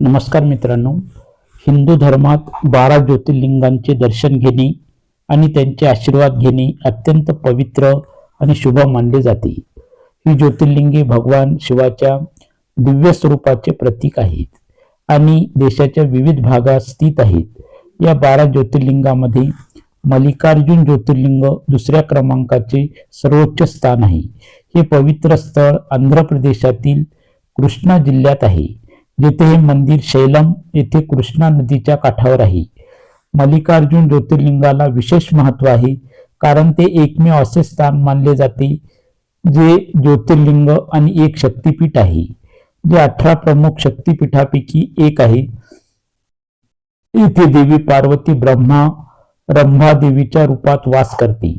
नमस्कार मित्रांनो. हिंदू धर्मात बारा ज्योतिर्लिंगांचे दर्शन घेणे आणि त्यांचे आशीर्वाद घेणे अत्यंत पवित्र आणि शुभ मानले जाते. ही ज्योतिर्लिंगे भगवान शिवाच्या दिव्य स्वरूपाचे प्रतीक आहेत आणि देशाच्या विविध भागात स्थित आहेत. या बारा ज्योतिर्लिंगामध्ये मल्लिकार्जुन ज्योतिर्लिंग दुसऱ्या क्रमांकाचे सर्वोच्च स्थान आहे. हे पवित्र स्थळ आंध्र प्रदेशातील कृष्णा जिल्ह्यात आहे. जिथे हे मंदिर शैलम येथे कृष्णा नदीच्या काठावर आहे. मल्लिकार्जुन ज्योतिर्लिंगाला विशेष महत्त्व आहे कारण ते एकमेव असे स्थान मानले जाते जे ज्योतिर्लिंग आणि एक शक्तिपीठ आहे जे अठरा प्रमुख शक्तिपीठापैकी एक आहे. येथे देवी पार्वती ब्रह्मा रंभा देवीच्या रूपात वास करते.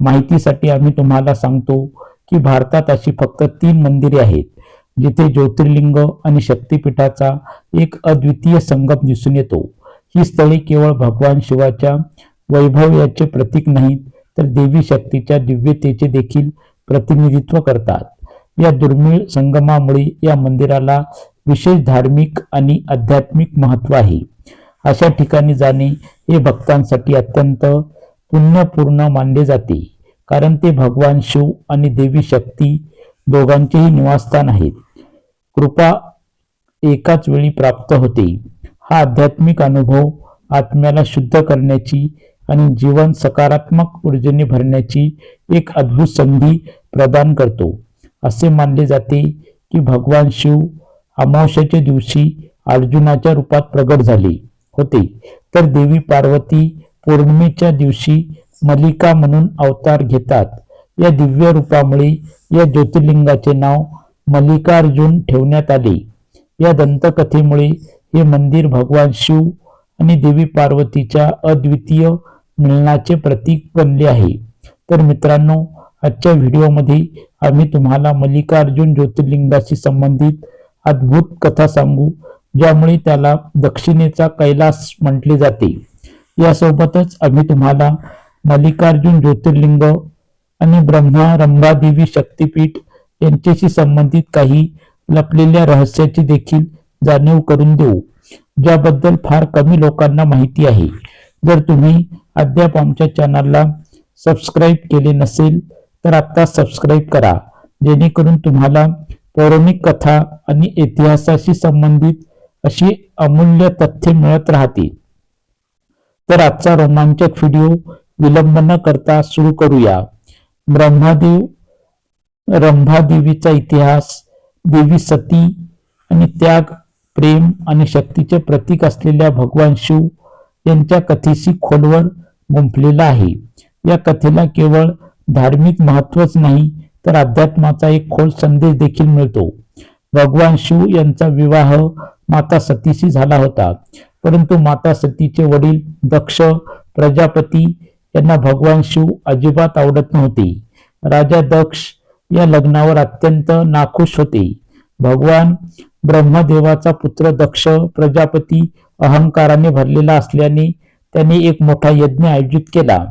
माहितीसाठी आम्ही तुम्हाला सांगतो की भारतात अशी फक्त तीन मंदिरे आहेत जिथे ज्योतिर्लिंग आणि शक्तिपीठाचा एक अद्वितीय संगम दिसून येतो. ही स्थळे केवळ भगवान शिवाच्या वैभव प्रतीक नाहीत तर देवी शक्तीच्या दिव्यतेचे देखील प्रतिनिधित्व करतात. या दुर्मिळ संगमामुळे या मंदिराला विशेष धार्मिक आणि आध्यात्मिक महत्त्व आहे. अशा ठिकाणी जाणे हे भक्तांसाठी अत्यंत पुण्यपूर्ण मानले जाते कारण ते भगवान शिव आणि देवी शक्ती दोघांचेही निवासस्थान आहेत. कृपा एकाच वेळी प्राप्त होते. हा आध्यात्मिक अनुभव आत्म्याला शुद्ध करण्याची आणि जीवन सकारात्मक ऊर्जेने भरण्याची एक अद्भुत संधी प्रदान करतो. असे मानले जाते की भगवान शिव अमावस्याच्या दिवशी अर्जुनाच्या रूपात प्रगट झाले होते. तर देवी पार्वती पौर्णिमेच्या दिवशी मलिका म्हणून अवतार घेतात. या दिव्य रूपामुळे या ज्योतिर्लिंगाचे नाव मल्लिकार्जुन ठेवण्यात आले. या दंतकथेमुळे हे मंदिर भगवान शिव आणि देवी पार्वतीच्या अद्वितीय मिलनाचे प्रतीक बनले आहे. तर मित्रांनो आजच्या व्हिडिओमध्ये आम्ही तुम्हाला मल्लिकार्जुन ज्योतिर्लिंगाशी संबंधित अद्भुत कथा सांगू ज्यामुळे त्याला दक्षिणेचा कैलास म्हटले जाते. यासोबतच आम्ही तुम्हाला मल्लिकार्जुन ज्योतिर्लिंग आणि ब्रह्मा रंभादेवी शक्तीपीठ यांच्याशी संबंधित काही लपलेल्या रहस्याची देखील जाणीव करून देऊ. ज्याबद्दल फार कमी लोकांना माहिती आहे. जर तुम्ही अद्याप आमच्या चॅनलला सबस्क्राईब केले नसेल तर आता सबस्क्राईब करा. जेणेकरून तुम्हाला पौराणिक कथा आणि इतिहासाशी संबंधित अशी अमूल्य तथ्य मिळत राहतील. तर आजचा रोमांचक व्हिडिओ विलंब न करता सुरू करूया. ब्रह्मादेव रंभादेवीचा इतिहास देवी सती आणि त्याग प्रेम आणि शक्तीचे प्रतीक असलेल्या भगवान शिव यांच्या कथेशी खोलवर गुंफलेला आहे. या कथेला केवळ धार्मिक महत्वच नाही तर अध्यात्माचा एक खोल संदेश देखील मिळतो. भगवान शिव यांचा विवाह माता सतीशी झाला होता परंतु माता सतीचे वडील दक्ष प्रजापती यांना भगवान शिव अजिबात आवडत नव्हते. राजा दक्ष या लग्नावर अत्यंत नाखुश होते. भगवान ब्रह्मदेवाचा पुत्र दक्ष प्रजापती अहंकाराने भरलेला असल्याने त्याने एक मोठा यज्ञ आयोजित केला.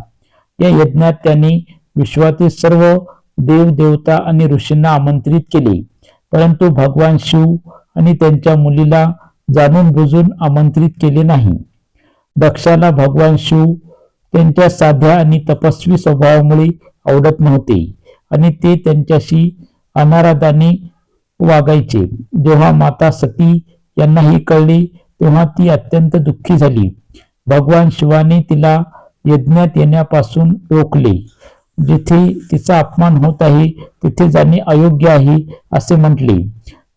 या यज्ञात त्याने विश्वातील सर्व देवदेवता आणि ऋषींना आमंत्रित केले. परंतु भगवान शिव आणि त्यांच्या मुलीला जाणून बुजून आमंत्रित केले नाही. दक्षाला भगवान शिव त्यांच्या साध्या आणि तपस्वी स्वभावामुळे आवडत नव्हते. आणि ते त्यांच्याशी अनाराधाने वागायचे. जेव्हा माता सती यांना हे कळले तेव्हा ती अत्यंत दुःखी झाली. भगवान शिवाने तिला यज्ञात येण्यापासून रोखले. जिथे तिचा अपमान होत आहे तिथे जाणे अयोग्य आहे असे म्हटले.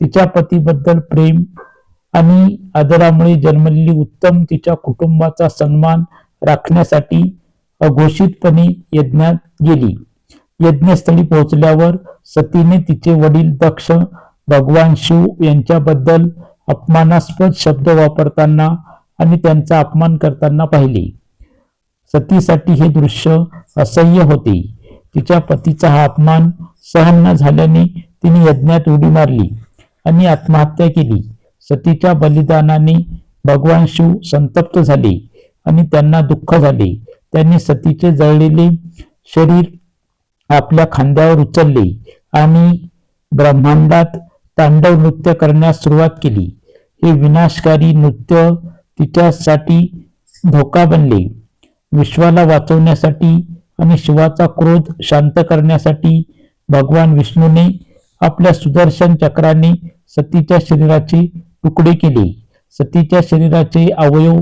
तिच्या पतीबद्दल प्रेम आणि आदरामुळे जन्मलेली उत्तम तिच्या कुटुंबाचा सन्मान राखण्यासाठी अघोषितपणे यज्ञात गेली. यज्ञस्थळी पोहोचल्यावर सतीने तिचे वडील दक्ष भगवान शिव यांच्याबद्दल अपमानास्पद शब्द वापरताना आणि त्यांचा अपमान करताना पाहिले. सतीसाठी हे दृश्य असह्य होते. तिच्या पतीचा हा अपमान सहन न झाल्याने तिने यज्ञात उडी मारली आणि आत्महत्या केली. सतीच्या बलिदानाने भगवान शिव संतप्त झाले आणि त्यांना दुःख झाले. त्यांनी सतीचे जळलेले शरीर आपल्या खांद्यावर उचलले आणि ब्रह्मांडात तांडव नृत्य करण्यास सुरुवात केली. हे विनाशकारी नृत्य तिच्यासाठी धोका बनले. विश्वाला वाचवण्यासाठी आणि शिवाचा क्रोध शांत करण्यासाठी भगवान विष्णूने आपल्या सुदर्शन चक्राने सतीच्या शरीराचे तुकडे केले. सतीच्या शरीराचे अवयव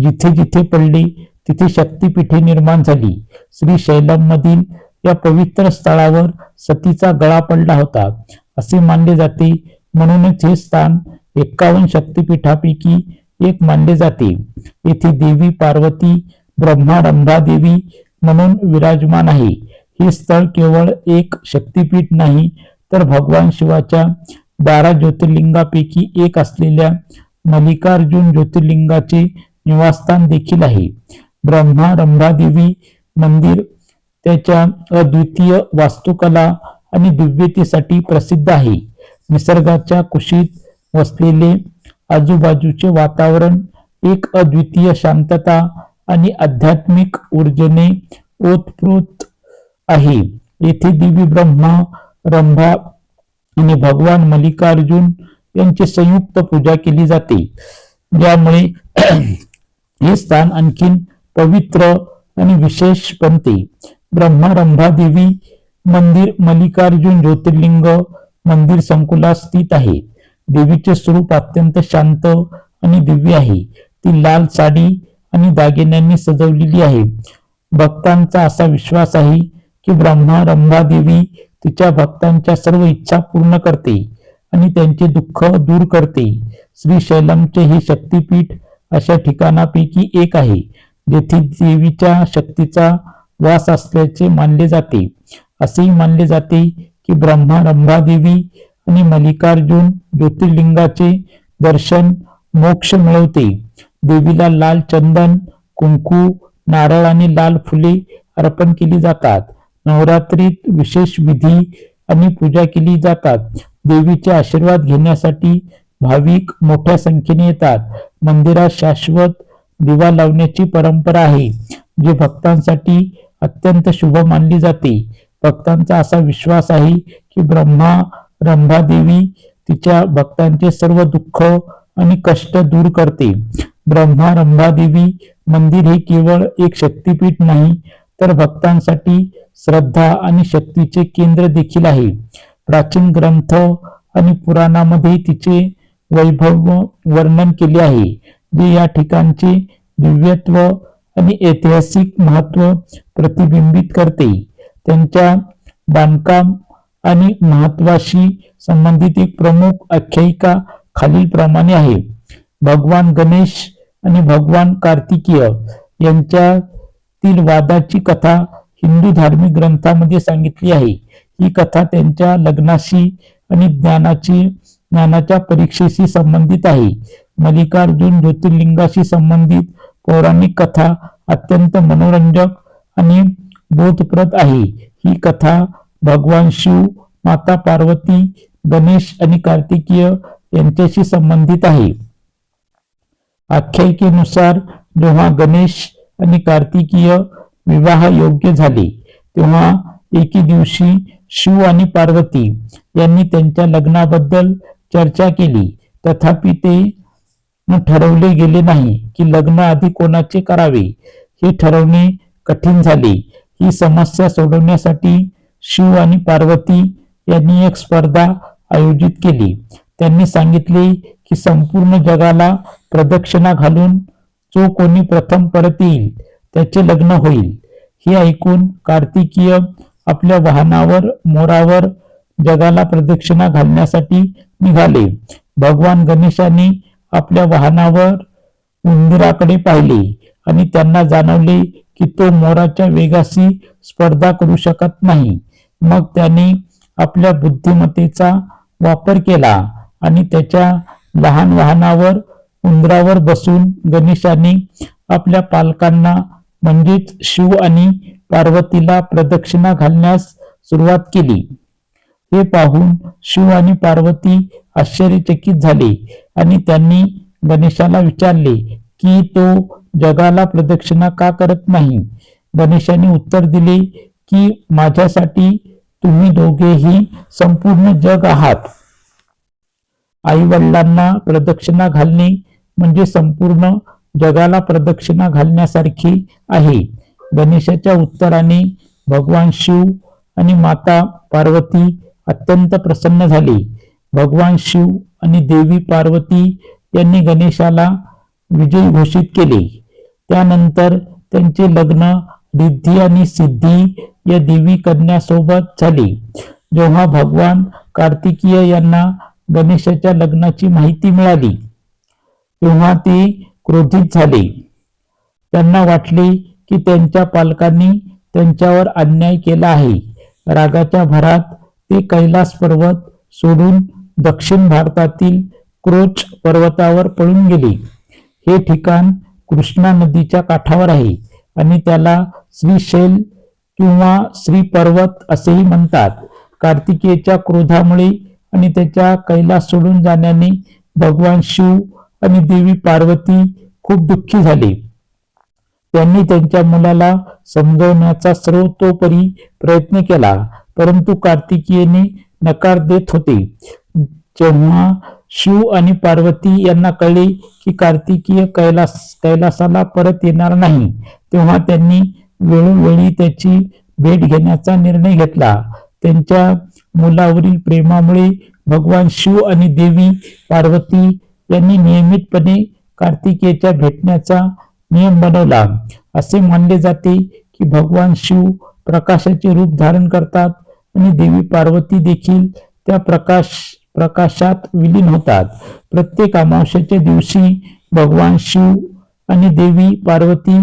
जिथे जिथे पडले तिथे शक्तिपीठे निर्माण झाली. श्री शैलम मधील या पवित्र स्थळावर सतीचा गळा पडला होता. असे मानले जाते. म्हणूनच हे स्थान एक्कावन्न शक्तिपीठापैकी एक मानले जाते. येथे देवी पार्वती ब्रह्मा देवी म्हणून विराजमान आहे. हे स्थळ केवळ एक शक्तिपीठ नाही तर भगवान शिवाच्या बारा ज्योतिर्लिंगापैकी एक असलेल्या मल्लिकार्जुन ज्योतिर्लिंगाचे निवासस्थान देखील आहे. ब्रह्मा देवी मंदिर त्याच्या अद्वितीय वास्तुकला आणि दिव्यतेसाठी प्रसिद्ध आहे. निसर्गाच्या कुशीत वसलेले आजूबाजूचे वातावरण एक अद्वितीय शांतता आणि आध्यात्मिक ऊर्जेने ओतप्रोत आहे. येथे देवी ब्रह्मा रंभा आणि भगवान मल्लिकार्जुन यांची संयुक्त पूजा केली जाते. ज्यामुळे हे स्थान आणखीन पवित्र आणि विशेष बनते. ब्रह्मारंभा देवी मंदिर मल्लिकार्जुन ज्योतिर्लिंग मंदिर संकुलात स्थित आहे. देवीचे स्वरूप अत्यंत शांत आणि दिव्य आहे. ती लाल साडी आणि दागिन्यांनी सजवलेली आहे. भक्तांचा असा विश्वास आहे की ब्रह्मा रंभा देवी तिच्या भक्तांच्या सर्व इच्छा पूर्ण करते आणि त्यांचे दुःख दूर करते. श्री शैलमचे हे शक्तीपीठ अशा ठिकाणापैकी एक आहे जेथे देवीच्या शक्तीचा वास असल्याचे मानले जाते. असेही मानले जाते की ब्रह्मा रंभादेवी आणि मल्लिकार्जुन ज्योतिर्लिंगाचे दर्शन मोक्ष मिळवते. देवीला लाल चंदन कुंकू नारळ आणि लाल फुले अर्पण केली जातात. नवरात्रीत विशेष विधी आणि पूजा केली जातात. देवीचे आशीर्वाद घेण्यासाठी भाविक मोठ्या संख्येने येतात. मंदिरात शाश्वत दिवा लावण्याची परंपरा आहे. जे भक्तांसाठी अत्यंत शुभ मानली जाते. भक्तांचा असा विश्वास आहे की ब्रह्मा रंभादेवी तिच्या भक्तांचे सर्व दुःख आणि कष्ट दूर करते. ब्रह्मा रंभादेवी मंदिर हे केवळ एक शक्तीपीठ नाही तर भक्तांसाठी श्रद्धा आणि शक्तीचे केंद्र देखील आहे. प्राचीन ग्रंथ आणि पुराणामध्ये तिचे वैभव वर्णन केले आहे जे या ठिकाणचे दिव्यत्व आणि ऐतिहासिक महत्त्व प्रतिबिंबित करते. त्यांच्या बांधकाम आणि महत्वाशी संबंधित एक प्रमुख आख्यायिका खालीलप्रमाणे आहे. भगवान गणेश आणि भगवान कार्तिकीय यांच्यातील वादाची कथा हिंदू धार्मिक ग्रंथामध्ये सांगितली आहे. ही कथा त्यांच्या लग्नाशी आणि ज्ञानाची ज्ञानाच्या परीक्षेशी संबंधित आहे. मल्लिकार्जुन ज्योतिर्लिंगाशी संबंधित पौराणिक कथा अत्यंत मनोरंजक आणि बोधप्रद आहे. ही कथा भगवान शिव माता पार्वती गणेश आणि कार्तिकीय यांच्याशी संबंधित आहे. आख्यायिकेनुसार जेव्हा गणेश आणि कार्तिकीय विवाह योग्य झाले तेव्हा एके दिवशी शिव आणि पार्वती यांनी त्यांच्या लग्नाबद्दल चर्चा केली. तथापि ते ठरवले गेले नाही की लग्न आधी कोणाचे करावे. हे ठरवणे कठीण झाले. ही समस्या सोडवण्यासाठी शिव आणि पार्वती यांनी एक स्पर्धा आयोजित केली. त्यांनी सांगितले की संपूर्ण जगाला प्रदक्षिणा घालून जो कोणी प्रथम परत येईल त्याचे लग्न होईल. हे ऐकून कार्तिकीय आपल्या वाहनावर मोरावर जगाला प्रदक्षिणा घालण्यासाठी निघाले. भगवान गणेशाने आपल्या वाहनावर उंदिराकडे पाहिले आणि त्यांना जाणवले की तो मोराच्या वेगाशी स्पर्धा करू शकत नाही. मग त्याने आपल्या बुद्धिमत्तेचा वापर केला आणि त्याच्या लहान वाहनावर उंदरावर बसून गणेशाने आपल्या पालकांना म्हणजेच शिव आणि पार्वतीला प्रदक्षिणा घालण्यास सुरुवात केली. हे पाहून शिव आणि पार्वती आश्चर्यचकित झाले. आणि त्यांनी गणेशाला विचारले की तो जगाला प्रदक्षिणा का करत नाही? गणेशाने उत्तर दिले की माझ्यासाठी तुम्ही दोघेही संपूर्ण जग आहात. आई वडिलांना प्रदक्षिणा घालणे म्हणजे संपूर्ण जगाला प्रदक्षिणा घालण्यासारखी आहे. गणेशाच्या उत्तराने भगवान शिव आणि माता पार्वती अत्यंत प्रसन्न झाले. भगवान शिव आणि देवी पार्वती यांनी गणेशाला विजयी घोषित केले. त्यानंतर त्यांचे लग्न रिद्धी आणि सिद्धी या देवी कन्यासोबत झाले. जेव्हा भगवान कार्तिकीय यांना गणेशाच्या लग्नाची माहिती मिळाली तेव्हा ते क्रोधित झाले. त्यांना वाटले की त्यांच्या पालकांनी त्यांच्यावर अन्याय केला आहे. रागाच्या भरात ते कैलास पर्वत सोडून दक्षिण भारतातील क्रोच पर्वतावर पळून गेले. हे ठिकाण कृष्णा नदीच्या काठावर आहे आणि त्याला श्रीशैल किंवा श्री पर्वत असेही म्हणतात. कार्तिकेयच्या क्रोधामुळे आणि त्याच्या कैलास सोडून जाण्याने भगवान शिव आणि देवी पार्वती खूप दुःखी झाले. त्यांनी त्यांच्या मुलाला समजवण्याचा सर्वतोपरी प्रयत्न केला परंतु कार्तिकीयने नकार देत होते. जेव्हा शिव आणि पार्वती यांना कळले की कार्तिकीय कैलास कैलासाला परत येणार नाही तेव्हा त्यांनी वेळोवेळी त्याची भेट घेण्याचा निर्णय घेतला. त्यांच्या मुलावरील प्रेमामुळे भगवान शिव आणि देवी पार्वती यांनी नियमितपणे कार्तिकेयच्या भेटण्याचा नियम बनवला. असे मानले जाते की भगवान शिव प्रकाशाचे रूप धारण करतात आणि देवी पार्वती देखील त्या प्रकाश प्रकाशात विलीन होतात. प्रत्येक अमावस्याच्या दिवशी भगवान शिव आणि देवी पार्वती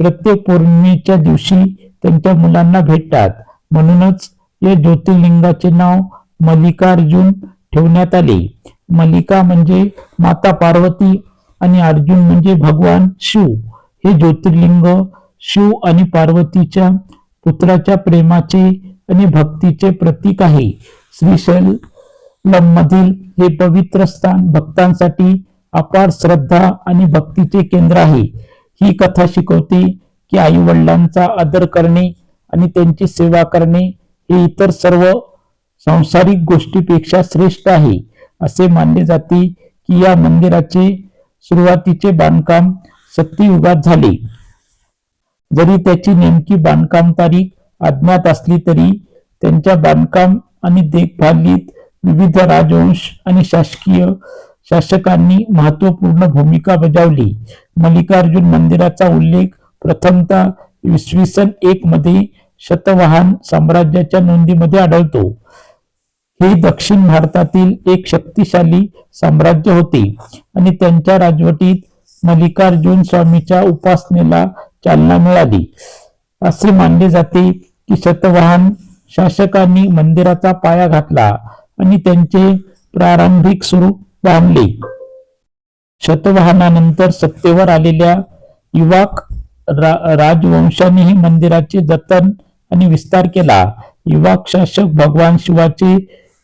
प्रत्येक पौर्णिमेच्या दिवशी त्यांच्या मुलांना भेटतात. म्हणूनच या ज्योतिर्लिंगाचे नाव मल्लिकार्जुन ठेवण्यात आले. मल्लिका म्हणजे माता पार्वती आणि अर्जुन म्हणजे भगवान शिव. हे ज्योतिर्लिंग शिव आणि पार्वतीच्या पुत्राच्या प्रेमाचे आणि भक्तीचे प्रतीक आहे. श्रीशैल मधील हे पवित्र स्थान भक्तांसाठी अपार श्रद्धा आणि भक्तीचे केंद्र आहे. ही कथा शिकवते की आई वडिलांचा आदर करणे आणि त्यांची सेवा करणे हे इतर सर्व सांसारिक गोष्टीपेक्षा श्रेष्ठ आहे. असे मानले जाते की या मंदिराचे सुरुवातीचे बांधकाम सत्ययुगात झाले. जरी त्याची नेमकी बांधकाम तारीख अज्ञात असली तरी त्यांच्या बांधकाम आणि देखभालीत विविध राजवंश आणि शासकीय शासकांनी महत्त्वपूर्ण भूमिका बजावली. मल्लिकार्जुन मंदिराचा उल्लेख प्रथमतः इसवी सन एक मध्ये शतवाहन साम्राज्याच्या नोंदीमध्ये आढळतो. हे दक्षिण भारतातील एक शक्तिशाली साम्राज्य होते आणि त्यांच्या राजवटीत मल्लिकार्जुन स्वामीच्या उपासनेला चालना मिळाली. असे मानले जाते की शतवाहन शासकांनी मंदिराचा पाया घातला. आणि त्यांचे प्रारंभिक स्वरूप बांधले. शतवाहनानंतर सत्तेवर आलेल्या युवाक रा, राजवंशानेही मंदिराचे जतन आणि विस्तार केला. युवाक शासक भगवान शिवाचे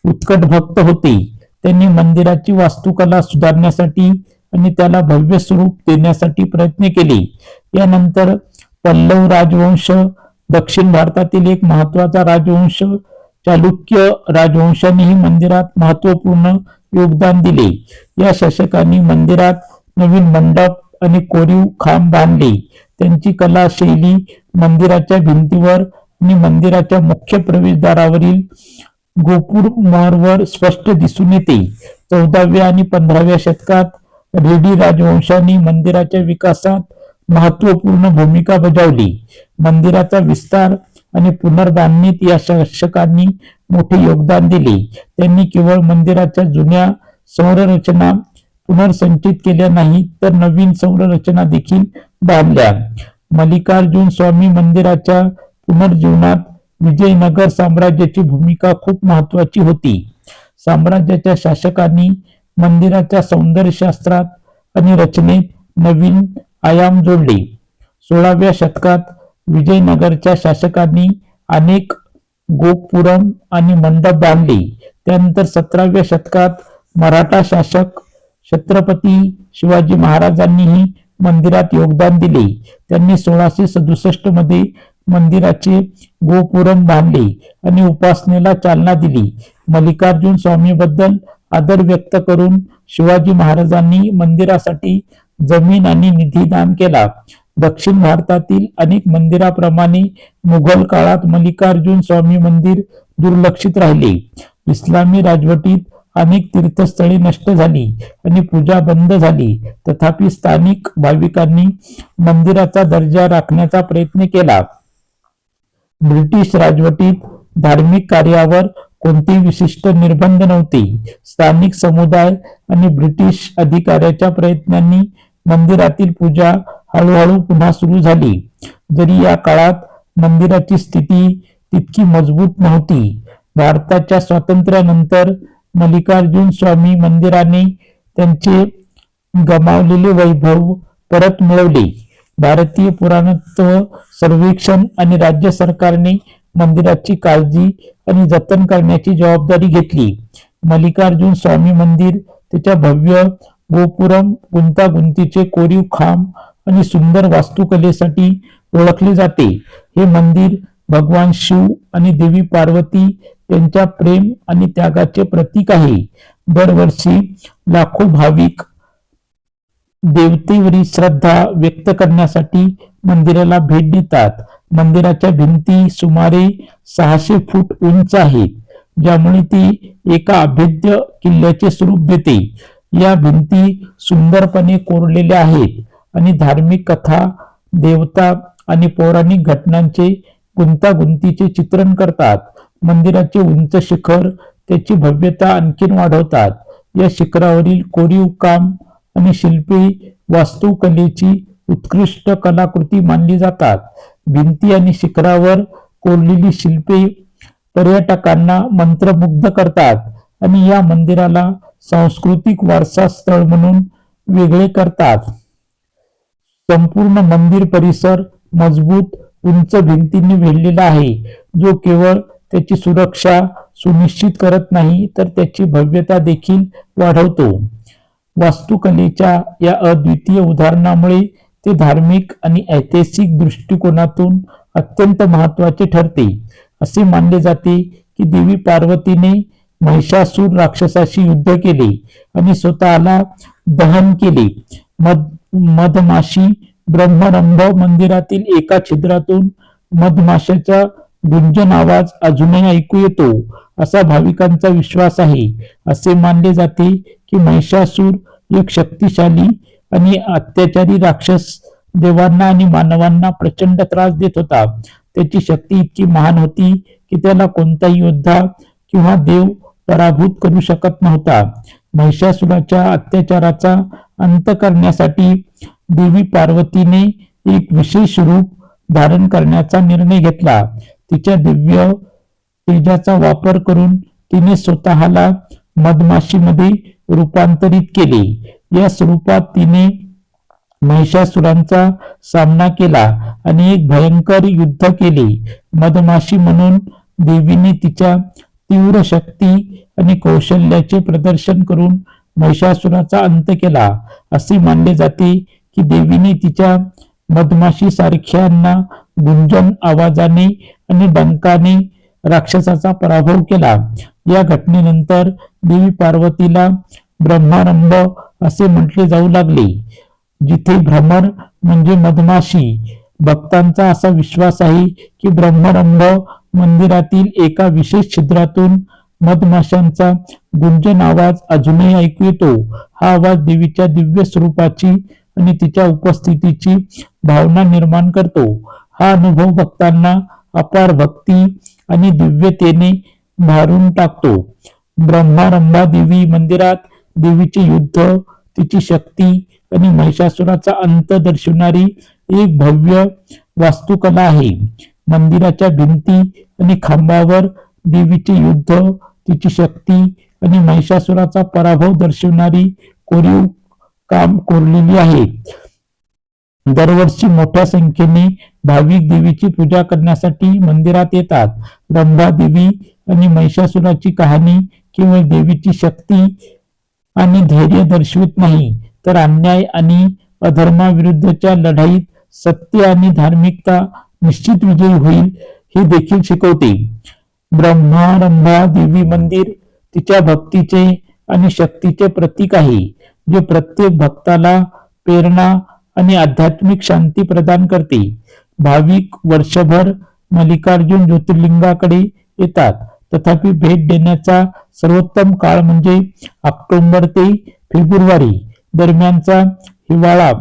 उत्कट भक्त होते. त्यांनी मंदिराची वास्तुकला सुधारण्यासाठी आणि त्याला भव्य स्वरूप देण्यासाठी प्रयत्न केले. यानंतर पल्लव राजवंश दक्षिण भारतातील एक महत्त्वाचा राजवंश चालुक्य राजवंशानेही मंदिरात महत्त्वपूर्ण योगदान दिले. या शासकांनी मंदिरात नवीन मंडप आणि कोरीव खांब बांधले. त्यांची कला शैली मंदिराच्या भिंतीवर आणि मंदिराच्या मुख्य प्रवेशद्वारावरील गोपुरमारवर स्पष्ट दिसून येते. चौदाव्या आणि पंधराव्या शतकात रेडी राजवंशाने मंदिराच्या विकासात महत्त्वपूर्ण भूमिका बजावली. मंदिराचा विस्तार आणि पुनर्बांधणीत या शासकांनी मोठे योगदान दिले. त्यांनी केवळ मंदिराच्या जुन्या संरचना पुनर्संचित केल्या नाही तर नवीन संरचना देखील बांधल्या. मल्लिकार्जुन स्वामी मंदिराच्या पुनर्जीवनात विजयनगर साम्राज्याची भूमिका खूप महत्वाची होती. साम्राज्याच्या शासकांनी मंदिराच्या सौंदर्यशास्त्रात आणि रचनेत नवीन आयाम जोडले. सोळाव्या शतकात विजयनगरच्या शासकांनी अनेक गोपुरम आणि मंडप बांधले त्यानंतर सतराव्या शतकात मराठा शासक छत्रपती शिवाजी महाराजांनीही मंदिरात योगदान दिले. त्यांनी सोळाशे सदुसष्टमध्ये मंदिराचे गोपुरम बांधले आणि उपासनेला चालना दिली. मल्लिकार्जुन स्वामीबद्दल आदर व्यक्त करून शिवाजी महाराजांनी मंदिरासाठी जमीन आणि निधी दान केला. दक्षिण भारतातील अनेक मंदिराप्रमाणे मुघल काळात मल्लिकार्जुन स्वामी मंदिर दुर्लक्षित राहिले. इस्लामी राजवटीत अनेक तीर्थस्थळे नष्ट झाली आणि पूजा बंद झाली. तथापि स्थानिक भाविकांनी मंदिराचा दर्जा राखण्याचा प्रयत्न केला. ब्रिटिश राजवटीत धार्मिक कार्यावर कोणते विशिष्ट निर्बंध नव्हते. स्थानिक समुदाय आणि ब्रिटिश अधिकाऱ्याच्या प्रयत्नांनी मंदिरातील पूजा हळूहळू पुन्हा सुरू झाली. जरी या काळात मंदिराची स्थिती तितकी मजबूत नव्हती भारताच्या स्वातंत्र्यानंतर मल्लिकार्जुन स्वामी मंदिराने त्यांचे गमावलेले वैभव परत मिळवले. भारतीय पुराणत्व सर्वेक्षण आणि राज्य सरकारने मंदिराची काळजी आणि जतन करण्याची जबाबदारी घेतली. मल्लिकार्जुन स्वामी मंदिर त्याच्या भव्य गोपुरम गुंतागुंतीचे कोरीव खांब आणि सुंदर वास्तुकलेसाठी ओळखले जाते. हे मंदिर भगवान शिव आणि देवी पार्वती यांच्या प्रेम आणि त्यागाचे प्रतीक आहे. दरवर्षी लाखो भाविक देवतेवरील श्रद्धा व्यक्त करण्यासाठी मंदिराला भेट देतात. मंदिराच्या भिंती सुमारे सहाशे फूट उंच आहेत ज्यामुळे ती एका अभेद्य किल्ल्याचे स्वरूप देते. या भिंती सुंदरपणे कोरलेल्या आहेत आणि धार्मिक कथा देवता आणि पौराणिक घटनांचे गुंतागुंतीचे चित्रण करतात. मंदिराचे उंच शिखर त्याची भव्यता आणखीन वाढवतात. या शिखरावरील कोरीव काम आणि शिल्पी वास्तुकलेची उत्कृष्ट कलाकृती मानली जातात. भिंती आणि शिखरावर कोरलेली शिल्पे पर्यटकांना मंत्रमुग्ध करतात. आणि या मंदिराला सांस्कृतिक वारसा स्थळ म्हणून वेगळे करतात. संपूर्ण मंदिर परिसर मजबूत उंच भिंतींनी वेढलेला आहे. जो केवळ त्याची सुरक्षा सुनिश्चित करत नाही तर त्याची भव्यता देखील वाढवतो. वास्तुकलेच्या या अद्वितीय उदाहरणामुळे ते धार्मिक आणि ऐतिहासिक दृष्टिकोनातून अत्यंत महत्त्वाचे ठरते. असे मानले जाते की देवी पार्वतीने महिषासूर राक्षसाशी युद्ध केले आणि स्वतःला दहन केले. मध मधमाशी ब्रह्मरंभ मंदिरातील एका छिद्रातून मधमाशाचा गुंजन आवाज अजूनही ऐकू येतो असा भाविकांचा विश्वास आहे. असे मानले जाते की महिषासूर एक शक्तिशाली आणि अत्याचारी राक्षस देवांना आणि मानवांना प्रचंड त्रास देत होता. त्याची शक्ती इतकी महान होती की त्याला कोणताही योद्धा किंवा देव पराभूत करू शकत नव्हता. महिषासुराच्या अत्याचाराचा अंत करण्यासाठी देवी पार्वतीने एक विशेष रूप धारण करण्याचा निर्णय घेतला. तिच्या दिव्य तेजाचा वापर करून तिने स्वतःला मधमाशीमध्ये रूपांतरित केले. या स्वरूपात तिने महिषासुरांचा सामना केला आणि एक भयंकर युद्ध केले. मधमाशी म्हणून देवीने तिच्या तीव्र शक्ती आणि कौशल्याचे प्रदर्शन करून महिषासुराचा अंत केला. असे मानले जाते की देवीने तिच्या मधमाशी सारख्यांना गुंजन आवाजाने आणि डंकाने राक्षसाचा पराभव केला. या घटनेनंतर देवी पार्वतीला ब्रह्मारंभ असे म्हटले जाऊ लागले. जिथे भ्रमर म्हणजे मधमाशी. भक्तांचा असा विश्वास आहे की ब्रह्मरंभ मंदिरातील एका विशेष छिद्रातून मधमाशांचा गुंजन आवाज अजूनही ऐकू येतो. हा आवाज देवीच्या दिव्य स्वरूपाची आणि तिच्या उपस्थितीची भावना निर्माण करतो. हा अनुभव भक्तांना अपार भक्ती आणि दिव्यतेने भारून टाकतो. ब्रह्मारंभा देवी मंदिरात देवीचे युद्ध तिची शक्ती आणि महिषासुराचा अंत दर्शवणारी एक भव्य वास्तुकला आहे. मंदिराच्या भिंती आणि खांबावर देवीचे युद्ध तिची शक्ती आणि महिषासुराचा पराभव दर्शवणारी कोरीव काम कोरलेली आहे. दरवर्षी मोठ्या संख्येने भाविक देवीची पूजा करण्यासाठी मंदिरात येतात. रंभा देवी आणि महिषासुराची कहाणी केवळ देवीची शक्ती आणि धैर्य दर्शवित नाही तर अन्याय आणि अधर्माविरुद्धच्या लढाईत सत्य आणि धार्मिकता निश्चित विजयी होईल हे देखील शिकवते. ब्रह्मारंभा देवी मंदिर तिच्या भक्तीचे आणि शक्तीचे प्रतीक आहे जे प्रत्येक भक्ताला प्रेरणा आणि आध्यात्मिक शांती प्रदान करते. भाविक वर्षभर मल्लिकार्जुन ज्योतिर्लिंगाकडे येतात. तथापि भेट देण्याचा सर्वोत्तम काळ म्हणजे ऑक्टोबर ते फेब्रुवारी दरम्यानचा हिवाळा.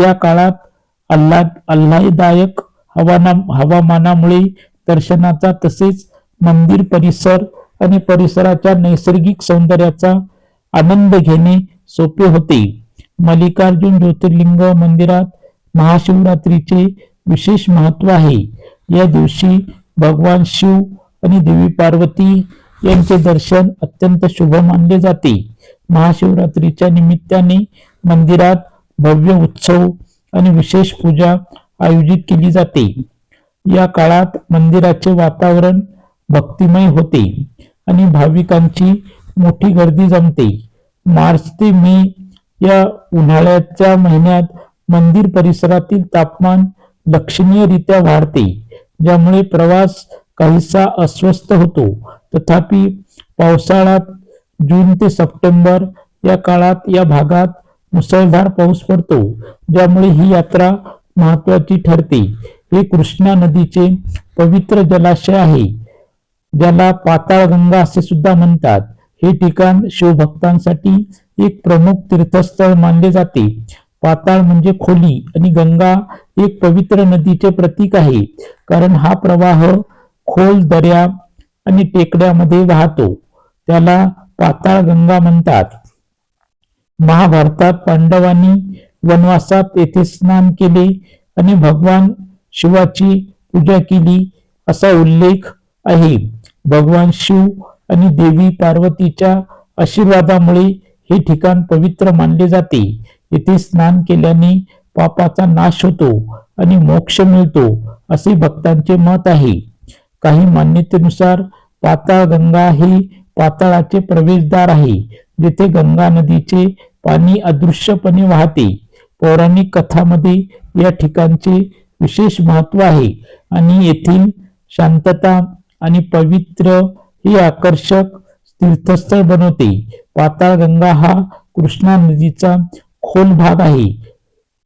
या काळात आल्हाद आल्हाददायक हवाना हवामानामुळे दर्शनाचा तसेच मंदिर परिसर आणि परिसराच्या नैसर्गिक सौंदर्याचा आनंद घेणे सोपे होते. मल्लिकार्जुन ज्योतिर्लिंग मंदिरात महाशिवरात्रीचे विशेष महत्त्व आहे. या दिवशी भगवान शिव आणि देवी पार्वती यांचे दर्शन अत्यंत शुभ मानले जाते. महाशिवरात्रीच्या निमित्ताने मंदिरात भव्य उत्सव आणि विशेष पूजा आयोजित केली जाते. या काळात मंदिराचे वातावरण भक्तिमय होते आणि भाविकांची मोठी गर्दी जमते. मार्च ते मे या उन्हाळ्याच्या महिन्यात मंदिर परिसरातील तापमान लक्षणीयरित्या वाढते ज्यामुळे प्रवास काहीसा अस्वस्थ होतो. तथापि पावसाळ्यात जून ते सप्टेंबर या काळात या भागात मुसळधार पाऊस पडतो ज्यामुळे ही यात्रा महत्वाची ठरते. हे कृष्णा नदीचे पवित्र जलाशय आहे. ज्याला पाताळगंगा असे सुद्धा म्हणतात. हे ठिकाण शिवभक्तांसाठी एक प्रमुख तीर्थस्थळ मानले जाते. पाताळ म्हणजे खोली आणि गंगा एक पवित्र नदीचे प्रतीक आहे. कारण हा प्रवाह खोल दर्या आणि टेकड्यामध्ये वाहतो. त्याला पाताळ गंगा म्हणतात. महाभारतात पांडवांनी वनवासात येथे स्नान केले आणि भगवान शिवाची पूजा केली असा उल्लेख आहे. भगवान शिव आणि देवी पार्वतीच्या आशीर्वादामुळे हे ठिकाण पवित्र मानले जाते. येथे स्नान केल्याने पापाचा नाश होतो आणि मोक्ष मिळतो असे भक्तांचे मत आहे. काही मान्यतेनुसार पाताळ गंगा हे पाताळाचे प्रवेशद्वार आहे जिथे गंगा नदीचे पाणी अदृश्यपणे वाहते. पौराणिक कथामध्ये या ठिकाणचे विशेष महत्त्व आहे आणि येथील शांतता आणि पवित्र हे आकर्षक तीर्थस्थळ बनवते. पाताळगंगा हा कृष्णा नदीचा खोल भाग आहे.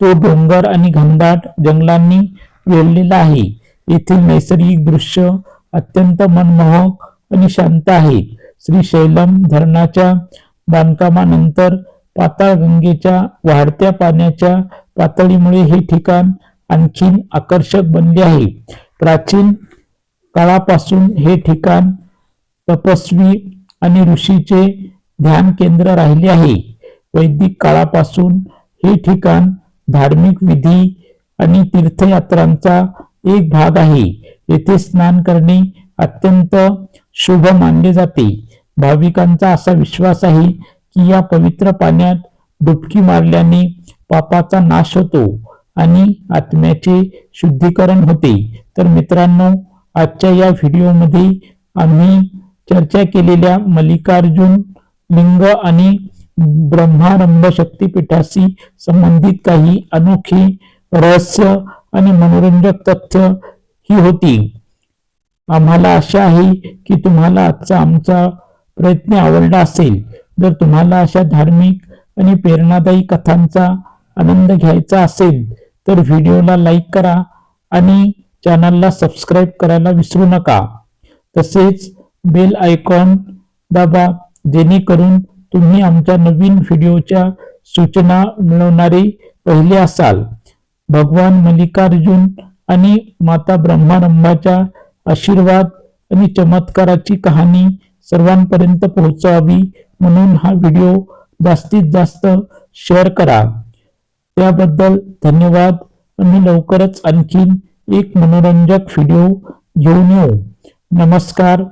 तो डोंगर आणि घनदाट जंगलांनी वेढलेला आहे. येथील नैसर्गिक दृश्य अत्यंत मनमोहक आणि शांत आहे. श्रीशैलम धरणाच्या बांधकामानंतर पाताळगंगेच्या वाढत्या पाण्याच्या पातळीमुळे हे ठिकाण आणखीन आकर्षक बनले आहे. प्राचीन काळापासून हे ठिकाण तपस्वी आणि ऋषीचे ध्यान केंद्र राहिले आहे. वैदिक काळापासून हे ठिकाण धार्मिक विधी आणि तीर्थयात्रांचा एक भाग आहे. येथे स्नान करणे अत्यंत शुभ मानले जाते. भाविकांचा असा विश्वास आहे की या पवित्र पाण्यात डुबकी मारल्याने पापाचा नाश होतो आणि आत्म्याचे शुद्धीकरण होते. तर मित्रांनो आजच्या या व्हिडिओमध्ये आम्ही चर्चा केलेल्या मल्लिकार्जुन लिंग आणि ब्रह्मारंभ शक्तीपीठाशी संबंधित काही अनोखी रहस्य आणि मनोरंजक तथ्य ही होती. आम्हाला आशा आहे की तुम्हाला आजचा आमचा प्रयत्न आवडला असेल. जर तुम्हाला अशा धार्मिक आणि प्रेरणादायी कथांचा आनंद घ्यायचा असेल तर व्हिडिओला लाईक करा आणि चॅनलला सबस्क्राईब करायला विसरू नका. तसेच बेल आयकॉन दाबा जेणेकरून तुम्ही आमच्या नवीन व्हिडिओच्या सूचना मिळवणारे पहिले असाल. भगवान मल्लिकार्जुन आणि माता ब्रह्मारंभाच्या आशीर्वाद आणि चमत्काराची कहाणी सर्वांपर्यंत पोहोचवावी म्हणून हा व्हिडिओ जास्तीत जास्त शेअर करा. त्याबद्दल धन्यवाद. आम्ही लवकरच आणखीन एक मनोरंजक व्हिडिओ घेऊन येऊ. नमस्कार.